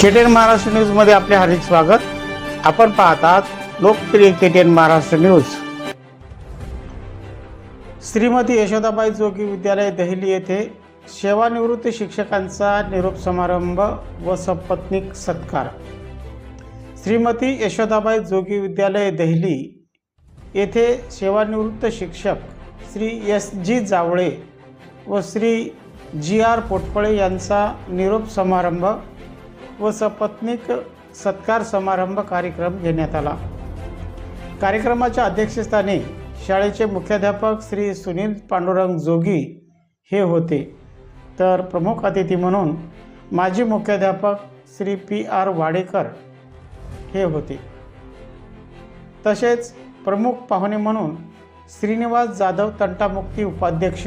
KTN Maharashtra न्यूजमध्ये आपले हार्दिक स्वागत. आपण पाहतात लोकप्रिय केटीएन महाराष्ट्र न्यूज श्रीमती यशोदाबाई जोगी विद्यालय दहिली येथे सेवानिवृत्त शिक्षकांचा निरोप समारंभ व सपत्नीक सत्कार. श्रीमती यशोदाबाई जोगी विद्यालय दहिली येथे सेवानिवृत्त शिक्षक श्री एस जी जावळे व श्री जी आर पोटपळे यांचा निरोप समारंभ व सपत्नीक सत्कार समारंभ कार्यक्रम घेण्यात आला. कार्यक्रमाच्या अध्यक्षस्थानी शाळेचे मुख्याध्यापक श्री सुनील पांडुरंग जोगी हे होते. तर प्रमुख अतिथी म्हणून माजी मुख्याध्यापक श्री पी आर वाडेकर हे होते. तसेच प्रमुख पाहुणे म्हणून श्रीनिवास जाधव तंटामुक्ती उपाध्यक्ष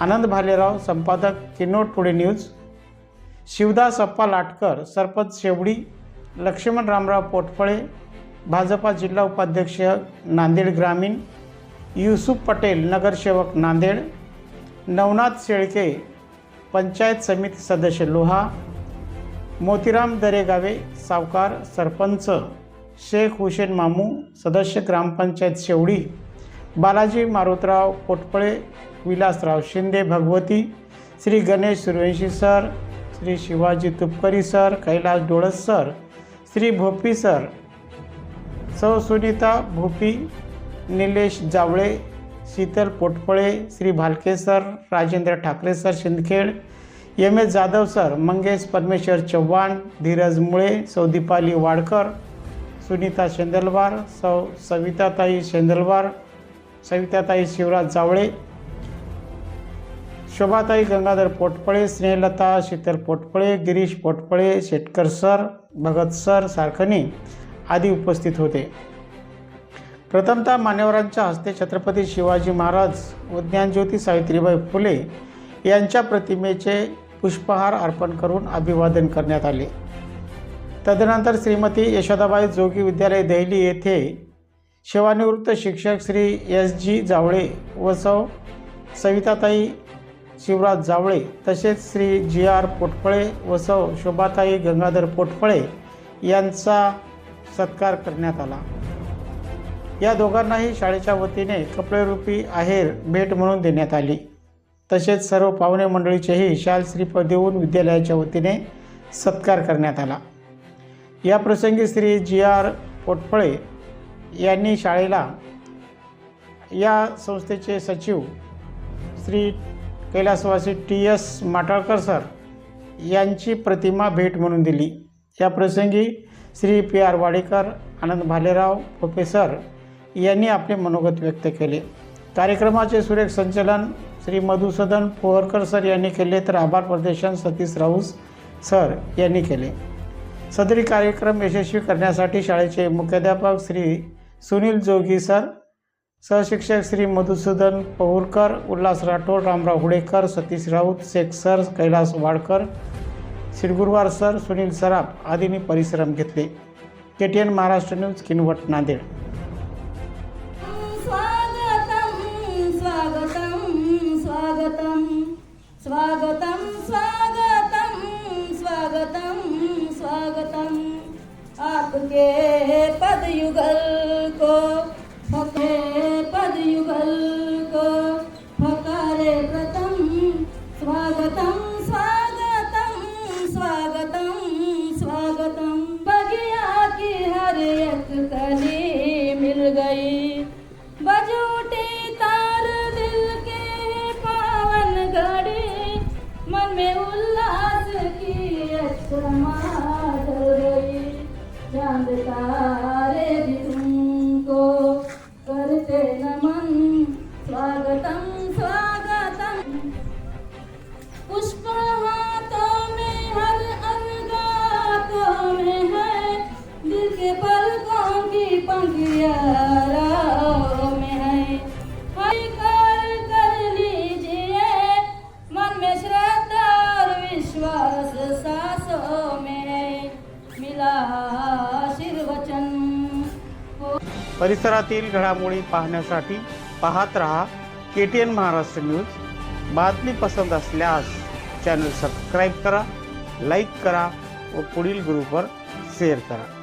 आनंद भालेराव संपादक किनोट टुडे न्यूज शिवदास अप्पा लाटकर सरपंच शेवडी लक्ष्मण रामराव पोटफळे भाजपा जिल्हा उपाध्यक्ष नांदेड ग्रामीण युसुफ पटेल नगरसेवक नांदेड नवनाथ शेळके पंचायत समिती सदस्य लोहा मोतीराम दरेगावे सावकार सरपंच शेख हुसेन मामू सदस्य ग्रामपंचायत Shevdi Balaji Marutrao Potpale Vilasrao Shinde Bhagwati Shri Ganesh Suryavanshi sir Shri Shivaji Tupkari sir Kailas Dolas sir Shri Bhopi sir सौ Sunita Bhopi Nilesh Jawale Sheetal Potpale Shri Bhalke sir Rajendra Thackeray sir Shindkhed M S Jadhav sir Mangesh Parmeshwar Chavan Dhiraj मुळे सौ दीपाली वाडकर सुनीता शेंदलवार सौ Savitatai Shendalwar Savitatai Shivraj Jawale Shobhatai Gangadhar Potpale Snehalata Sheetal Potpale Girish Potpale Shetkar sir Bhagat sir सारखनी आदी उपस्थित होते. प्रथमतः मान्यवरांच्या हस्ते छत्रपती शिवाजी महाराज व ज्ञानज्योती सावित्रीबाई फुले यांच्या प्रतिमेचे पुष्पहार अर्पण करून अभिवादन करण्यात आले. तदनंतर श्रीमती यशोदाबाई जोगी विद्यालय दहिली येथे सेवानिवृत्त शिक्षक श्री एस जी जावळे व सौ सविताताई शिवराज जावळे तसेच श्री जी आर पोटफळे व सौ शोभाताई गंगाधर पोटफळे यांचा सत्कार करण्यात आला. या दोघांनाही शाळेच्या वतीने कपडेरूपी आहेर भेट म्हणून देण्यात आली. तसेच सर्व पाहुणे मंडळीचेही शाल श्रीफळ देऊन विद्यालयाच्या वतीने सत्कार करण्यात आला. या प्रसंगी श्री जी आर पोटफळे यांनी शाळेला या संस्थेचे सचिव श्री कैलासवासी टी एस माटाळकर सर यांची प्रतिमा भेट म्हणून दिली. या प्रसंगी Shri P R Wadekar Anand Bhalerao professor यांनी आपले मनोगत व्यक्त केले. कार्यक्रमाचे सुरेख संचलन श्री मधुसूदन पोहरकर सर यांनी केले तर आभार प्रदर्शन सतीश राऊस सर यांनी केले. सदरी कार्यक्रम यशस्वी करण्यासाठी शाळेचे मुख्याध्यापक श्री सुनील जोगी सर सहशिक्षक श्री मधुसूदन पौरकर उल्हास राठोड रामराव हुडेकर सतीश राऊत शेख सर कैलास वाडकर श्रीगुरवार सर सुनील सराफ आदींनी परिश्रम घेतले. K T N Maharashtra news Kinwat Nanded. आपके पद युगल गई। बजूटी तार दिल के पावन घड़ी मन में उल्लास की अक्षमा ढल गई चांद तारे परिसरातील घडामोडी पाहण्यासाठी पाहत रहा K T N Maharashtra news. बातमी पसंत असल्यास चॅनल सबस्क्राईब करा लाईक करा व पुढील ग्रुपवर शेअर करा.